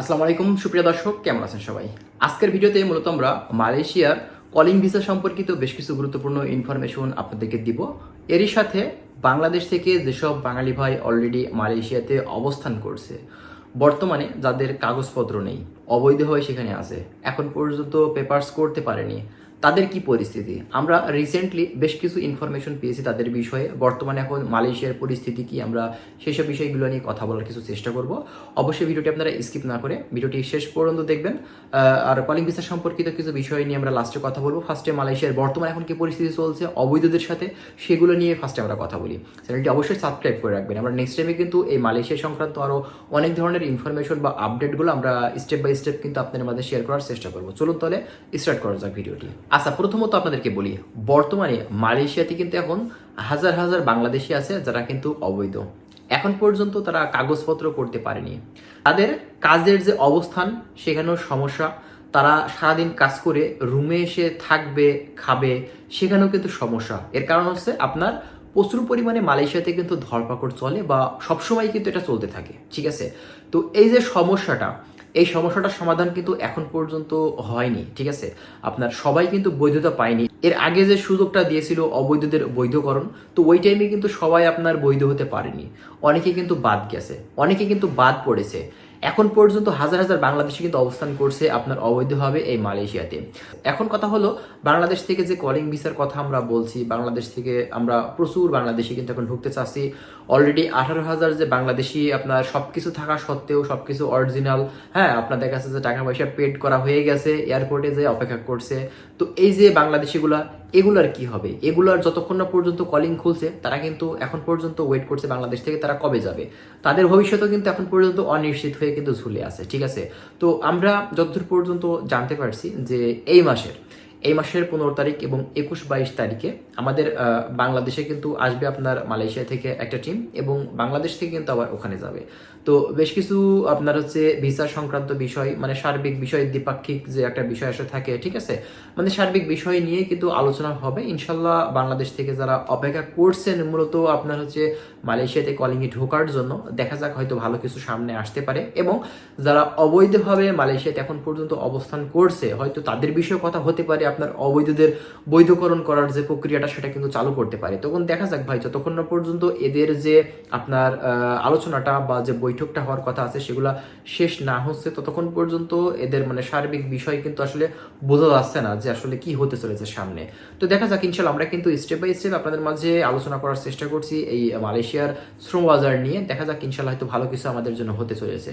আসসালামু আলাইকুম, সুপ্রিয় দর্শক, কেমন আছেন সবাই? আজকের ভিডিওতে মূলত আমরা মালয়েশিয়ার কলিং ভিসা সম্পর্কিত বেশ কিছু গুরুত্বপূর্ণ ইনফরমেশন আপনাদেরকে দিব। এরই সাথে বাংলাদেশ থেকে যেসব বাঙালি ভাই অলরেডি মালয়েশিয়াতে অবস্থান করছে, বর্তমানে যাদের কাগজপত্র নেই অবৈধ হয়ে সেখানে আছে। এখন পর্যন্ত পেপার্স করতে পারেনি। তাদের কি পরিস্থিতি? আমরা রিসেন্টলি বেশ কিছু ইনফরমেশন পেয়েছি তাদের বিষয়ে। বর্তমানে এখন মালয়েশিয়ার পরিস্থিতি কি? আমরা সেসব বিষয়গুলো নিয়ে কথা বলার কিছু চেষ্টা করব। অবশ্যই ভিডিওটি আপনারা স্কিপ না করে ভিডিওটি শেষ পর্যন্ত দেখবেন। আর কলিং ভিসা সম্পর্কিত কিছু বিষয় নিয়ে আমরা লাস্টে কথা বলব। ফার্স্টে মালয়েশিয়ার বর্তমানে এখন কি পরিস্থিতি চলছে? অবৈধদের সাথে সেগুলো নিয়ে ফার্স্টে আমরা কথা বলি। চ্যানেলটি অবশ্যই সাবস্ক্রাইব করে রাখবেন। আমরা নেক্সট টাইমে কিন্তু এই মালয়েশিয়া সংক্রান্ত আরও অনেক ধরনের ইনফরমেশন বা আপডেটগুলো আমরা স্টেপ বাই স্টেপ কিন্তু আপনাদের মাঝে শেয়ার করার চেষ্টা করব। চলুন তাহলে স্টার্ট করা যাক ভিডিওটি। আচ্ছা প্রথমত আপনাদেরকে বলি, বর্তমানে মালয়েশিয়াতে কিন্তু এখন হাজার হাজার বাংলাদেশি আছে যারা কিন্তু অবৈধ। এখন পর্যন্ত তারা কাগজপত্র করতে পারেনি। তাদের কাজের যে অবস্থান, সেখানেও সমস্যা। তারা সারাদিন কাজ করে রুমে এসে থাকবে, খাবে, সেখানেও কিন্তু সমস্যা। এর কারণ হচ্ছে আপনার প্রচুর পরিমাণে মালয়েশিয়াতে কিন্তু ধরপাকড় চলে বা সবসময় কিন্তু এটা চলতে থাকে, ঠিক আছে? তো এই যে সমস্যাটা এই সমস্যাটার সমাধান কিন্তু এখন পর্যন্ত হয়নি, ঠিক আছে? আপনার সবাই কিন্তু বৈধতা পায়নি। এর আগে যে সুযোগটা দিয়েছিল অবৈধদের বৈধকরণ, তো ওই টাইমে কিন্তু সবাই আপনার বৈধ হতে পারেনি। অনেকে কিন্তু বাদ গেছে, অনেকে কিন্তু বাদ পড়েছে। এখন পর্যন্ত হাজার হাজার বাংলাদেশি কিন্তু অবস্থান করছে আপনার অবৈধভাবে এই মালয়েশিয়াতে। এখন কথা হলো, বাংলাদেশ থেকে যে কলিং ভিসার কথা আমরা বলছি, বাংলাদেশ থেকে আমরা প্রচুর বাংলাদেশি কিন্তু এখন ঢুকতে চাচ্ছি। অলরেডি আঠারো হাজার যে বাংলাদেশি আপনার সবকিছু থাকা সত্ত্বেও, সবকিছু অরিজিনাল হ্যাঁ আপনাদের কাছে যে টাকা পয়সা পেড করা হয়ে গেছে এয়ারপোর্টে যে অপেক্ষা করছে। তো এই যে বাংলাদেশিগুলা এগুলার কি হবে? এগুলার যতক্ষণ না পর্যন্ত কলিং খুলছে, তারা কিন্তু এখন পর্যন্ত ওয়েট করছে বাংলাদেশ থেকে তারা কবে যাবে। তাদের ভবিষ্যতও কিন্তু এখন পর্যন্ত অনিশ্চিত হয়ে কিন্তু ঝুলে আছে, ঠিক আছে? তো আমরা যতদূর পর্যন্ত জানতে পারছি যে এই মাসের এই মাসের পনেরো তারিখ এবং একুশ বাইশ তারিখে আমাদের বাংলাদেশে কিন্তু আসবে আপনার মালয়েশিয়া থেকে একটা টিম এবং বাংলাদেশ থেকে কিন্তু আবার ওখানে যাবে। তো বেশ কিছু আপনার হচ্ছে ভিসা সংক্রান্ত বিষয় মানে সার্বিক বিষয়, দ্বিপাক্ষিক যে একটা বিষয় আসে থাকে, ঠিক আছে? মানে সার্বিক বিষয় নিয়ে কিন্তু আলোচনা হবে। ইনশাল্লাহ বাংলাদেশ থেকে যারা অপেক্ষা করছেন মূলত আপনার হচ্ছে মালয়েশিয়াতে কলিংয়ে ঢোকার জন্য, দেখা যাক হয়তো ভালো কিছু সামনে আসতে পারে এবং যারা অবৈধভাবে মালয়েশিয়াতে এখন পর্যন্ত অবস্থান করছে, হয়তো তাদের বিষয়ে কথা হতে পারে আপনার অবৈধদের বৈধকরণ করার যে প্রক্রিয়াটা সেটা কিন্তু চালু করতে পারে। তখন দেখা যাক ভাই, যতক্ষণ না পর্যন্ত এদের যে আপনার আলোচনাটা বা যে বৈঠকটা হওয়ার কথা আছে সেগুলা শেষ না হচ্ছে, ততক্ষণ পর্যন্ত এদের মানে সার্বিক বিষয় কিন্তু আসলে বোঝা যাচ্ছে না যে আসলে কি হতে চলেছে সামনে। তো দেখা যাক, ইনশাল্লাহ আমরা কিন্তু স্টেপ বাই স্টেপ আপনাদের মাঝে আলোচনা করার চেষ্টা করছি এই মালয়েশিয়ার শ্রম বাজার নিয়ে। দেখা যাক, ইনশাল্লাহ হয়তো ভালো কিছু আমাদের জন্য হতে চলেছে।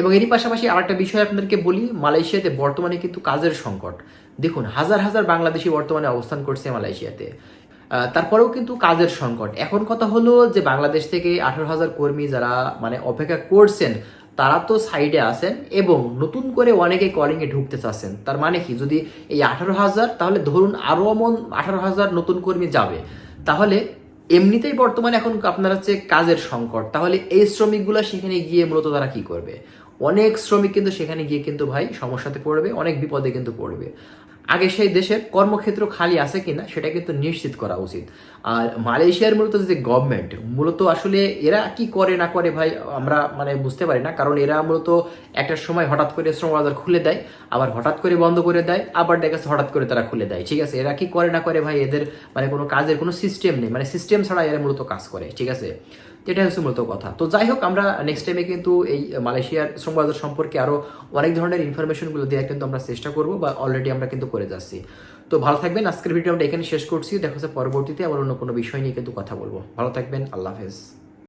এবং এরই পাশাপাশি আরেকটা বিষয় আপনাদেরকে বলি, মালয়েশিয়াতে বর্তমানে কিন্তু কাজের সংকট। দেখুন, হাজার হাজার বাংলাদেশি বর্তমানে অবস্থান করছে মালয়েশিয়াতে। তারপরেও কিন্তু কাজের সংকট। এখন কথা হলো যে বাংলাদেশ থেকে আঠারো হাজার কর্মী যারা মানে অপেক্ষা করছেন, তারা তো সাইডে আছেন এবং নতুন করে অনেকে কলিংয়ে ঢুকতে চাচ্ছেন। তার মানে কি? যদি এই আঠারো হাজার, তাহলে ধরুন আরও এমন আঠারো হাজার নতুন কর্মী যাবে। তাহলে এমনিতেই বর্তমানে এখন আপনার হচ্ছে কাজের সংকট। তাহলে এই শ্রমিকগুলো সেখানে গিয়ে মূলত তারা কি করবে? অনেক শ্রমিক কিন্তু সেখানে গিয়ে কিন্তু ভাই সমস্যাতে পড়বে, অনেক বিপদে কিন্তু পড়বে। আগে সেই দেশের কর্মক্ষেত্র খালি আছে কিনা সেটা কিন্তু নিশ্চিত করা উচিত। আর মালয়েশিয়ার মূলত যে গভর্নমেন্ট মূলত আসলে এরা কি করে না করে ভাই আমরা মানে বুঝতে পারি না। কারণ এরা মূলত একটা সময় হঠাৎ করে শ্রম বাজার খুলে দেয়, আবার হঠাৎ করে বন্ধ করে দেয়, আবার দেখা যাচ্ছে হঠাৎ করে তারা খুলে দেয়। ঠিক আছে, এরা কি করে না করে ভাই এদের মানে কোনো কাজের কোনো সিস্টেম নেই। মানে সিস্টেম ছাড়া এরা মূলত কাজ করে। ঠিক আছে? এটাই হচ্ছে মূলত কথা। তো যাই হোক আমরা নেক্সট টাইমে কিন্তু এই মালয়েশিয়ার শ্রমবাজার সম্পর্কে আরও অনেক ধরনের ইনফরমেশনগুলো দেওয়ার কিন্তু আমরা চেষ্টা করব বা অলরেডি আমরা কিন্তু করে যাচ্ছি। তো ভালো থাকবেন, আজকের ভিডিও আমরা এখানে শেষ করছি। দেখা যাচ্ছে পরবর্তীতে আবার অন্য কোনো বিষয় নিয়ে কিন্তু কথা বলব। ভালো থাকবেন, আল্লাহ হাফেজ।